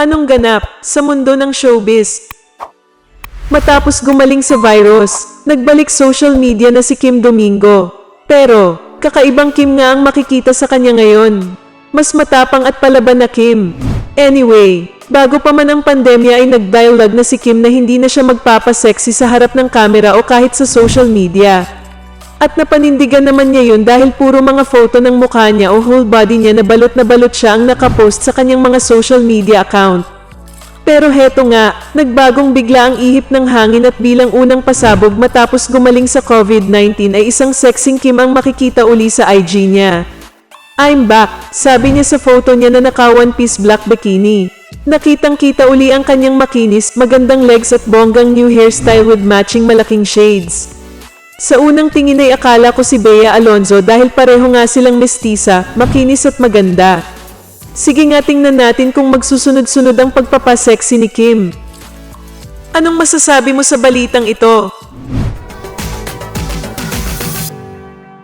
Anong ganap sa mundo ng showbiz? Matapos gumaling sa virus, nagbalik social media na si Kim Domingo. Pero, kakaibang Kim nga ang makikita sa kanya ngayon. Mas matapang at palaban na Kim. Anyway, bago pa man ang pandemya ay nag-dialogue na si Kim na hindi na siya magpapasexy sa harap ng kamera o kahit sa social media. At napanindigan naman niya yun dahil puro mga photo ng mukha niya o whole body niya na balot na balot siya ang nakapost sa kanyang mga social media account. Pero heto nga, nagbagong bigla ang ihip ng hangin at bilang unang pasabog matapos gumaling sa COVID-19 ay isang sexing Kim ang makikita uli sa IG niya. I'm back, sabi niya sa photo niya na naka one piece black bikini. Nakitang kita uli ang kanyang makinis, magandang legs at bonggang new hairstyle with matching malaking shades. Sa unang tingin ay akala ko si Bea Alonzo dahil pareho nga silang mestiza, makinis at maganda. Sige nga tingnan natin kung magsusunod-sunod ang pagpapasexy ni Kim. Anong masasabi mo sa balitang ito?